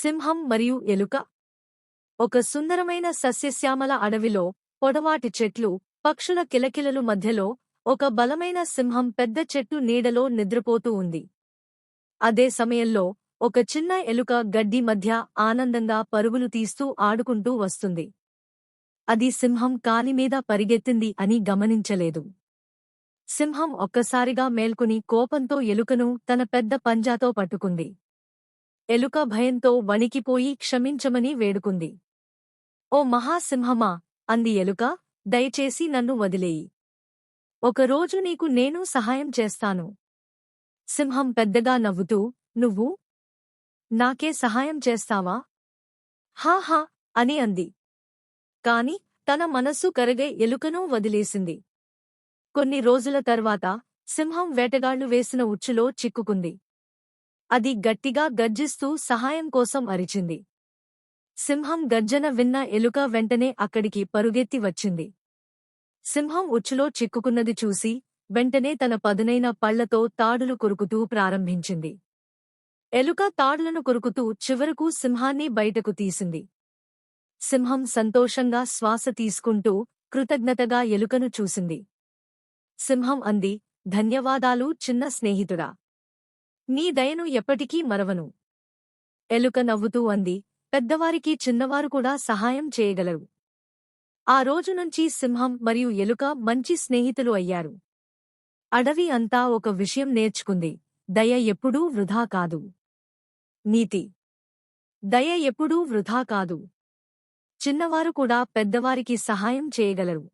సింహం మరియు ఎలుక. ఒక సుందరమైన సస్యశ్యామల అడవిలో పొడవాటి చెట్లు పక్షుల కిలకిలలు మధ్యలో ఒక బలమైన సింహం పెద్ద చెట్టు నీడలో నిద్రపోతూ ఉంది. అదే సమయంలో ఒక చిన్న ఎలుక గడ్డి మధ్య ఆనందంగా పరుగులు తీస్తూ ఆడుకుంటూ వస్తుంది. అది సింహం కాలిమీద పరిగెత్తింది అని గమనించలేదు. సింహం ఒక్కసారిగా మేల్కుని కోపంతో ఎలుకను తన పెద్ద పంజాతో పట్టుకుంది. ఎలుక భయంతో వణికిపోయి క్షమించమని వేడుకుంది. ఓ మహాసింహమా! అంది ఎలుక దయచేసి నన్ను వదిలేయి. ఒకరోజు నీకు నేను సహాయం చేస్తాను సింహం పెద్దగా నవ్వుతూ నువ్వు? నాకే సహాయం చేస్తావా హాహా అని అంది. కాని తన మనస్సు కరగే ఎలుకనూ వదిలేసింది. కొన్ని రోజుల తర్వాత సింహం వేటగాళ్ళు వేసిన ఉచ్చులో చిక్కుకుంది. అది గట్టిగా గర్జిస్తూ సహాయం కోసం అరిచింది. సింహం గర్జన విన్న ఎలుక వెంటనే అక్కడికి పరుగెత్తి వచ్చింది. సింహం ఉచ్చులో చిక్కుకున్నది చూసి వెంటనే తన పదునైన పళ్ళతో తాడులు కొరుకుతూ ప్రారంభించింది. ఎలుక తాడులను కొరుకుతూ చివరకు సింహాన్ని బయటకు తీసింది. సింహం సంతోషంగా శ్వాస తీసుకుంటూ కృతజ్ఞతగా ఎలుకను చూసింది. సింహం అంది ధన్యవాదాలు చిన్న స్నేహితుడా! నీ దయను ఎప్పటికీ మరవను. ఎలుక నవ్వుతూ అంది. పెద్దవారికి చిన్నవారు కూడా సహాయం చేయగలరు. ఆ రోజు నుంచి సింహం మరియు ఎలుక మంచి స్నేహితులు అయ్యారు. అడవి అంతా ఒక విషయం నేర్చుకుంది. దయ ఎప్పుడూ వృధా కాదు. నీతి. దయ ఎప్పుడూ వృధా కాదు. చిన్నవారు కూడా పెద్దవారికి సహాయం చేయగలరు.